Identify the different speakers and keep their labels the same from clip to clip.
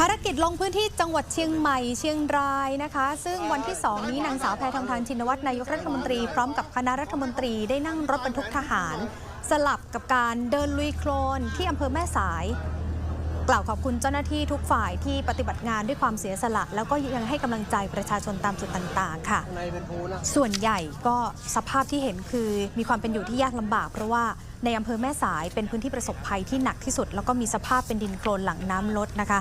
Speaker 1: ภารกิจลงพื้นที่จังหวัดเชียงใหม่เชียงรายนะคะ ซึ่งวันที่ 2 นี้นางสาวแพทองทานชินวัตรนายกรัฐมนตรีพร้อมกับคณะรัฐมนตรีได้นั่งรถบรรทุกทหาร สลับกับการเดินลุยโคลนที่อำเภอแม่สาย กล่าวขอบคุณเจ้าหน้าที่ทุกฝ่ายที่ปฏิบัติงานด้วยความเสียสละ แล้วก็ยังให้กำลังใจประชาชนตามจุดต่างๆ ค่ะ
Speaker 2: ข้างในเป็นภูนะ
Speaker 1: ส่วนใหญ่ก็สภาพที่เห็นคือมีความเป็นอยู่ที่ยากลำบาก เพราะว่าในอำเภอแม่สายเป็นพื้นที่ประสบภัยที่หนักที่สุด แล้วก็มีสภาพเป็นดินโคลนหลังน้ำลดนะคะ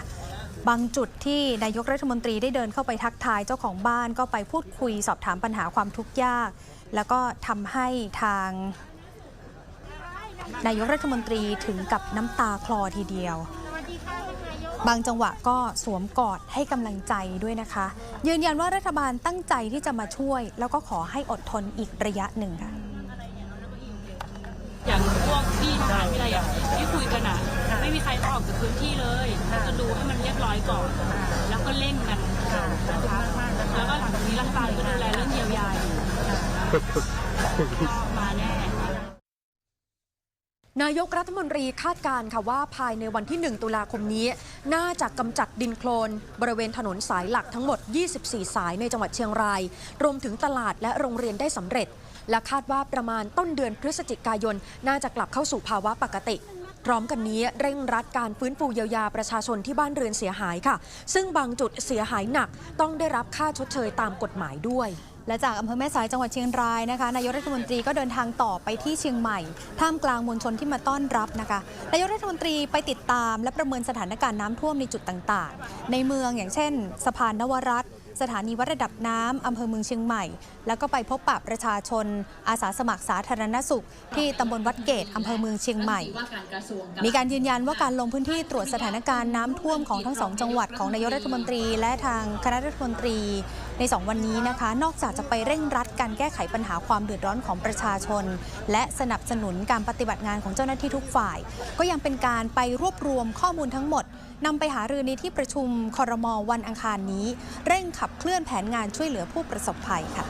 Speaker 1: บางจุดที่นายกรัฐมนตรีได้เดินเข้าไปทักทายเจ้าของบ้านก็ไปพูดคุยสอบถามปัญหาความทุกข์ยาก แล้วก็ทำให้ทาง นายกรัฐมนตรีถึงกับน้ำตาคลอทีเดียว บางจังหวะก็สวมกอดให้กำลังใจด้วยนะคะ ยืนยันว่ารัฐบาลตั้งใจที่จะมาช่วย แล้วก็ขอให้อดทนอีกระยะหนึ่งค่ะ
Speaker 3: อย่างพวกพี่ทหารที่อะไรอย่างที่คุยกันอะ ไม่มีใครออกจากพื้นที่เลยจะดูให้มันเรียบร้อยก่อน แล้วก็เร่งกันนะคะแล้วก็หลังจากนี้รัฐบาลก็ดูแลเรื่องเยียวยาอยู่ก็มาแน่
Speaker 4: นายกรัฐมนตรีคาดการค่ะว่าภายในวันที่ 1 ตุลาคมนี้ น่าจะกำจัดดินโคลน บริเวณถนนสายหลักทั้งหมด 24 สายในจังหวัดเชียงราย รวมถึงตลาดและโรงเรียนได้สำเร็จ และคาดว่าประมาณต้นเดือนพฤศจิกายน น่าจะกลับเข้าสู่ภาวะปกติ พร้อมกันนี้เร่งรัดการฟื้นฟูเยียวยาประชาชนที่บ้านเรือนเสียหายค่ะ ซึ่งบางจุดเสียหายหนักต้องได้รับค่าชดเชยตามกฎหมายด้วย
Speaker 1: และจากอำเภอแม่สายจังหวัดเชียงรายนะคะนายกรัฐมนตรีก็เดินทางต่อไปที่เชียงใหม่ ท่ามกลางมวลชนที่มาต้อนรับนะคะนายกรัฐมนตรีไปติดตาม และประเมินสถานการณ์น้ำท่วมในจุดต่างๆ ในเมืองอย่างเช่น สะพานนวรัตน์ สถานีวัดระดับน้ำอำเภอเมืองเชียงใหม่ แล้วก็ไปพบปะประชาชน อาสาสมัครสาธารณสุข ที่ตำบลวัดเกตอำเภอเมืองเชียงใหม่ มีการยืนยันว่าการลงพื้นที่ตรวจสถานการณ์น้ำท่วมของทั้งสองจังหวัดของนายกรัฐมนตรี และทางคณะรัฐมนตรีใน 2 วันนี้นะคะ นอกจากจะไปเร่งรัดการแก้ไขปัญหาความเดือดร้อนของประชาชน และสนับสนุนการปฏิบัติงานของเจ้าหน้าที่ทุกฝ่าย ก็ยังเป็นการไปรวบรวมข้อมูลทั้งหมดนำไปหารือในที่ประชุมคอรมอวันอังคารนี้ เร่งขับขับเคลื่อนแผนงานช่วยเหลือผู้ประสบภัยค่ะ